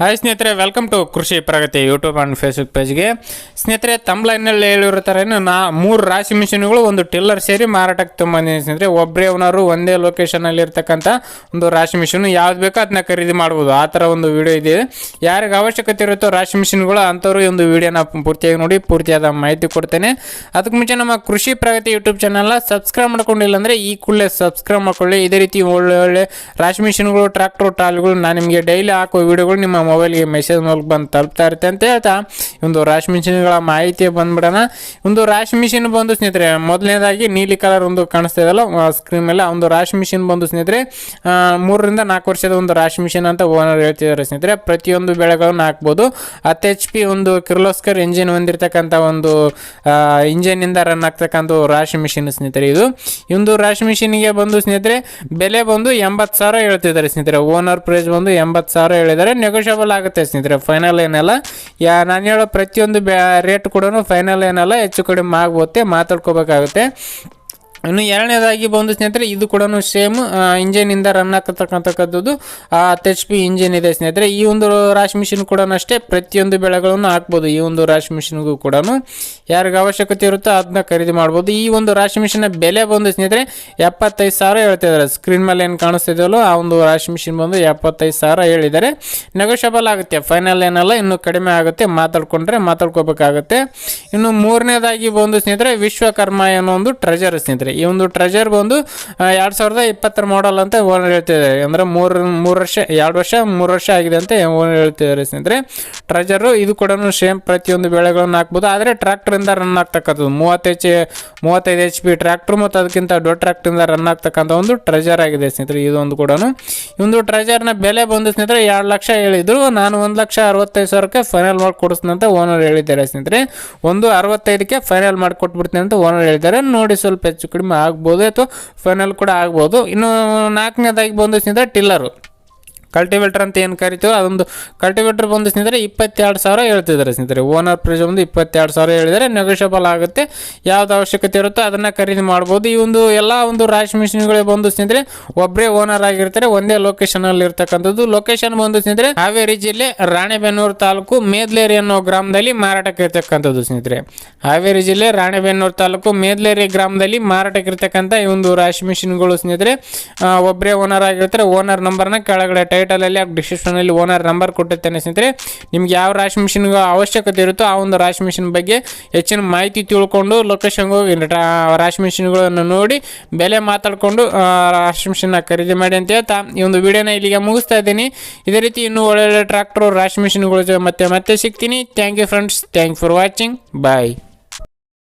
Hi ಸ್ನೇಹಿತರೆ welcome to Krishi Pragati YouTube and Facebook ಪೇಜ್ಗೆ ಸ್ನೇಹಿತರೆ ತಮ್ಲೈನಲ್ಲಿ ಹೇಳಿರೋ ಥರ ಏನು ನಾ ಮೂರು ರಾಶಿ ಮಿಷಿನ್ಗಳು, ಒಂದು ಟಿಲ್ಲರ್ ಸೇರಿ ಮಾರಾಟಕ್ಕೆ ತೊಗೊಂಬಂದಿದ್ದೀನಿ ಸ್ನೇಹಿತರೆ. ಒಬ್ಬರೇ ಓನರು ಒಂದೇ ಲೊಕೇಶನಲ್ಲಿ ಇರ್ತಕ್ಕಂಥ ಒಂದು ರಾಶಿ ಮಿಷಿನ್, ಯಾವ್ದು ಬೇಕೋ ಅದನ್ನ ಖರೀದಿ ಮಾಡ್ಬೋದು. ಆ ಥರ ಒಂದು ವಿಡಿಯೋ ಇದೆ. ಯಾರಿಗೆ ಅವಶ್ಯಕತೆ ಇರುತ್ತೋ ರಾಶಿ ಮಿಷಿನ್ಗಳು, ಅಂಥವ್ರು ಈ ಒಂದು ವಿಡಿಯೋನ ಪೂರ್ತಿಯಾಗಿ ನೋಡಿ, ಪೂರ್ತಿಯಾದ ಮಾಹಿತಿ ಕೊಡ್ತೇನೆ. ಅದಕ್ಕೆ ಮುಂಚೆ ನಮ್ಮ ಕೃಷಿ ಪ್ರಗತಿ ಯೂಟ್ಯೂಬ್ ಚಾನಲ್ನ ಸಬ್ಸ್ಕ್ರೈಬ್ ಮಾಡ್ಕೊಂಡಿಲ್ಲ ಅಂದರೆ, ಈ ಕೂಡಲೇ ಸಬ್ಸ್ಕ್ರೈಬ್ ಮಾಡ್ಕೊಳ್ಳಿ. ಇದೇ ರೀತಿ ಒಳ್ಳೆ ಒಳ್ಳೆ ರಾಶಿ ಮಿಷಿನ್ಗಳು ಟ್ರ್ಯಾಕ್ಟರ್ ಟ್ರಾಲಿಗಳು ನಾನು ನಿಮಗೆ ಡೈಲಿ ಹಾಕೋ ವಿಡಿಯೋಗಳು ನಿಮ್ಮ ಮೊಬೈಲ್ಗೆ ಮೆಸೇಜ್ ಮೂಲಕ ಬಂದು ತಲುಪ್ತಾ ಇರುತ್ತೆ ಅಂತ ಹೇಳ್ತಾ, ಒಂದು ರಾಶಿ ಮಿಷಿನ್ಗಳ ಮಾಹಿತಿ ಬಂದ್ಬಿಡೋಣ. ಒಂದು ರಾಶಿ ಮಿಷಿನ್ ಬಂದು ಸ್ನೇಹಿತರೆ, ಮೊದಲನೇದಾಗಿ ನೀಲಿ ಕಲರ್ ಒಂದು ಕಾಣಿಸ್ತಾ ಇದಲ್ಲ ಸ್ಕ್ರೀನ್ ಮೇಲೆ ಒಂದು ರಾಶಿ ಮಿಷಿನ್ ಬಂದು ಸ್ನೇಹಿತರೆ ಮೂರರಿಂದ ನಾಲ್ಕು ವರ್ಷದ ಒಂದು ರಾಶಿ ಮಿಷಿನ್ ಅಂತ ಓನರ್ ಹೇಳ್ತಿದ್ದಾರೆ ಸ್ನೇಹಿತರೆ. ಪ್ರತಿಯೊಂದು ಬೆಳೆಗಳನ್ನು ಹಾಕ್ಬೋದು ಹತ್ತು ಎಚ್ ಪಿ ಒಂದು ಕಿರ್ಲೋಸ್ಕರ್ ಇಂಜಿನ್ ಹೊಂದಿರತಕ್ಕಂಥ ಒಂದು ಇಂಜಿನಿಂದ ರನ್ ಆಗ್ತಕ್ಕಂಥ ರಾಶಿ ಮಿಷಿನ್ ಸ್ನೇಹಿತರೆ ಇದು. ಇಂದು ರಾಶಿ ಮಿಷಿನ್ಗೆ ಬಂದು ಸ್ನೇಹಿತರೆ, ಬೆಲೆ ಬಂದು ಎಂಬತ್ತು ಸಾವಿರ ಹೇಳ್ತಿದ್ದಾರೆ ಸ್ನೇಹಿತರೆ. ಓನರ್ ಪ್ರೈಸ್ ಬಂದು ಎಂಬತ್ತು ಸಾವಿರ ಹೇಳಿದ್ದಾರೆ. ನೆಗೋಷಿಯಬಲ್ ಆಗುತ್ತೆ ಸ್ನೇಹಿತರೆ ಫೈನಲ್ ಏನಲ್ಲ? ಯಾ, ನಾನು ಹೇಳೋ ಪ್ರತಿಯೊಂದು ಬ್ಯಾ ರೇಟ್ ಕೂಡ ಫೈನಲ್ ಏನಲ್ಲ, ಹೆಚ್ಚು ಕಡಿಮೆ ಆಗ್ಬೋದೆ ಮಾತಾಡ್ಕೋಬೇಕಾಗುತ್ತೆ. ಇನ್ನು ಎರಡನೇದಾಗಿ ಬಂದು ಸ್ನೇಹಿತರೆ, ಇದು ಕೂಡ ಸೇಮ್ ಇಂಜಿನಿಂದ ರನ್ ಆಗತಕ್ಕಂಥದ್ದು ಆ ಎಚ್ ಪಿ ಇಂಜಿನ್ ಇದೆ ಸ್ನೇಹಿತರೆ. ಈ ಒಂದು ರಾಶಿ ಮಿಷಿನ್ ಕೂಡ ಅಷ್ಟೇ, ಪ್ರತಿಯೊಂದು ಬೆಳೆಗಳನ್ನು ಹಾಕ್ಬೋದು ಈ ಒಂದು ರಾಶಿ ಮಿಷಿನ್ಗೂ ಕೂಡ ಯಾರಿಗೆ ಅವಶ್ಯಕತೆ ಇರುತ್ತೋ ಅದನ್ನ ಖರೀದಿ ಮಾಡ್ಬೋದು. ಈ ಒಂದು ರಾಶಿ ಮಿಷಿನ್ ಬೆಲೆ ಬಂದು ಸ್ನೇಹಿತರೆ, ಎಪ್ಪತ್ತೈದು ಸಾವಿರ ಹೇಳ್ತಿದ್ದಾರೆ ಸ್ಕ್ರೀನ್ ಮೇಲೆ ಏನು ಕಾಣಿಸ್ತಿದೆಯಲ್ಲೋ ಆ ಒಂದು ರಾಶಿ ಮಿಷಿನ್ ಬಂದು ಎಪ್ಪತ್ತೈದು ಸಾವಿರ ಹೇಳಿದ್ದಾರೆ. ನೆಗೋಷಿಯಬಲ್ ಆಗುತ್ತೆ. ಫೈನಲ್ ಏನಲ್ಲ, ಇನ್ನು ಕಡಿಮೆ ಆಗುತ್ತೆ. ಮಾತಾಡ್ಕೊಂಡ್ರೆ ಮಾತಾಡ್ಕೋಬೇಕಾಗುತ್ತೆ. ಇನ್ನು ಮೂರನೇದಾಗಿ ಬಂದು ಸ್ನೇಹಿತರೆ, ವಿಶ್ವಕರ್ಮ ಅನ್ನೋ ಒಂದು ಟ್ರೆಜರ್ ಸ್ನೇಹಿತರೆ. ಈ ಒಂದು ಟ್ರೆಜರ್ ಬಂದು ಎರಡು ಸಾವಿರದ ಇಪ್ಪತ್ತರ ಮಾಡಲ್ ಅಂತ ಓನರ್ ಹೇಳ್ತಿದ್ದಾರೆ. ಅಂದರೆ ಮೂರು ಮೂರು ವರ್ಷ, ಎರಡು ವರ್ಷ, ಮೂರು ವರ್ಷ ಆಗಿದೆ ಅಂತ ಓನರ್ ಹೇಳ್ತಿದ್ದಾರೆ ಸ್ನೇಹಿತರೆ. ಟ್ರೆಜರು ಇದು ಕೂಡ ಸೇಮ್ ಪ್ರತಿಯೊಂದು ಬೆಳೆಗಳನ್ನು ಹಾಕ್ಬೋದು. ಆದರೆ ಟ್ರ್ಯಾಕ್ಟ್ರಿಂದ ರನ್ ಆಗ್ತಕ್ಕಂಥದ್ದು. ಮೂವತ್ತು ಎಚ್ ಮೂವತ್ತೈದು ಎಚ್ ಪಿ ಟ್ರ್ಯಾಕ್ಟ್ರ್ ಮತ್ತು ಅದಕ್ಕಿಂತ ದೊಡ್ಡ ಟ್ರ್ಯಾಕ್ಟ್ರಿಂದ ರನ್ ಆಗ್ತಕ್ಕಂಥ ಒಂದು ಟ್ರೆಜರ್ ಆಗಿದೆ ಸ್ನೇಹಿತರೆ. ಇದೊಂದು ಕೂಡ ಒಂದು ಟ್ರೆಜರ್ನ ಬೆಲೆ ಬಂದು ಸ್ನೇಹಿತರೆ, ಎರಡು ಲಕ್ಷ ಹೇಳಿದ್ರು. ನಾನು ಒಂದು ಲಕ್ಷ ಅರವತ್ತೈದು ಸಾವಿರಕ್ಕೆ ಫೈನಲ್ ಮಾಡಿ ಅಂತ ಓನರ್ ಹೇಳಿದ್ದಾರೆ ಸ್ನೇಹಿತರೆ. ಒಂದು ಅರವತ್ತೈದಕ್ಕೆ ಫೈನಲ್ ಮಾಡಿ ಕೊಟ್ಬಿಡ್ತೀನಿ ಅಂತ ಓನರ್ ಹೇಳಿದ್ದಾರೆ. ನೋಡಿ ಸ್ವಲ್ಪ ಹೆಚ್ಚು ಕಡಿಮೆ ಆಗ್ಬೋದು ಅಥವಾ ಫೈನಲ್ ಕೂಡ ಆಗ್ಬೋದು. ಇನ್ನು ನಾಲ್ಕನೇದಾಗಿ ಬಂದ ಟಿಲ್ಲರು. ಕಲ್ಟಿವೇಟರ್ ಅಂತ ಏನು ಕರಿತೀವೋ ಅದೊಂದು ಕಲ್ಟಿವೇಟರ್ ಬಂದು ಸ್ನೇಹಿತರೆ ಇಪ್ಪತ್ತೆರಡು ಸಾವಿರ ಹೇಳ್ತಿದ್ದಾರೆ ಸ್ನೇಹಿತರೆ. ಓನರ್ ಪ್ರೈಸ್ ಒಂದು ಇಪ್ಪತ್ತೆರಡು ಸಾವಿರ ಹೇಳಿದರೆ ನೆಗೋಷಿಯಬಲ್ ಆಗುತ್ತೆ. ಯಾವ್ದು ಅವಶ್ಯಕತೆ ಇರುತ್ತೋ ಅದನ್ನು ಖರೀದಿ ಮಾಡ್ಬೋದು. ಈ ಒಂದು ಎಲ್ಲ ಒಂದು ರಾಶಿ ಮಿಷಿನ್ಗಳೇ ಬಂದು ಸ್ನೇಹಿತರೆ ಒಬ್ಬರೇ ಓನರ್ ಆಗಿರ್ತಾರೆ. ಒಂದೇ ಲೊಕೇಶನಲ್ಲಿ ಇರ್ತಕ್ಕಂಥದ್ದು. ಲೊಕೇಶನ್ ಬಂದು ಸ್ನೇಹಿತರೆ ಹಾವೇರಿ ಜಿಲ್ಲೆ ರಾಣೆಬೆನ್ನೂರು ತಾಲೂಕು ಮೇದ್ಲೇರಿ ಅನ್ನೋ ಗ್ರಾಮದಲ್ಲಿ ಮಾರಾಟಕ್ಕೆ ಇರ್ತಕ್ಕಂಥದ್ದು ಸ್ನೇಹಿತರೆ. ಹಾವೇರಿ ಜಿಲ್ಲೆ ರಾಣೆಬೆನ್ನೂರು ತಾಲೂಕು ಮೇದ್ಲೇರಿ ಗ್ರಾಮದಲ್ಲಿ ಮಾರಾಟಕ್ಕೆ ಇರ್ತಕ್ಕಂಥ ಈ ಒಂದು ರಾಶಿ ಮಿಷಿನ್ಗಳು ಸ್ನೇಹಿತರೆ ಒಬ್ಬರೇ ಓನರ್ ಆಗಿರ್ತಾರೆ. ಓನರ್ ನಂಬರ್ನ ಕೆಳಗಡೆ ಟೈಟಲಲ್ಲಿ ಡಿಸ್ಕ್ರಿಪ್ಷನಲ್ಲಿ ಓನರ್ ನಂಬರ್ ಕೊಟ್ಟಿರ್ತೇನೆ ಸ್ನೇಹಿತರೆ. ನಿಮ್ಗೆ ಯಾವ ರಾಶಿ ಮಿಷಿನ್ ಅವಶ್ಯಕತೆ ಇರುತ್ತೋ ಆ ಒಂದು ರಾಶಿ ಮಿಷಿನ್ ಬಗ್ಗೆ ಹೆಚ್ಚಿನ ಮಾಹಿತಿ ತಿಳ್ಕೊಂಡು ಲೊಕೇಶನ್ಗೆ ಹೋಗಿ ರಾಶಿ ಮಿಷಿನ್ಗಳನ್ನು ನೋಡಿ, ಬೆಲೆ ಮಾತಾಡಿಕೊಂಡು ರಾಶಿ ಮಿಷಿನ್ನ ಖರೀದಿ ಮಾಡಿ ಅಂತ ಹೇಳ್ತಾ ಈ ಒಂದು ವಿಡಿಯೋನ ಇಲ್ಲಿಗೆ ಮುಗಿಸ್ತಾ ಇದ್ದೀನಿ. ಇದೇ ರೀತಿ ಇನ್ನೂ ಒಳ್ಳೊಳ್ಳೆ ಟ್ರ್ಯಾಕ್ಟರ್ ರಾಶಿ ಮಿಷಿನ್ಗಳು ಮತ್ತೆ ಮತ್ತೆ ಸಿಗ್ತೀನಿ. Thank you friends thank for watching bye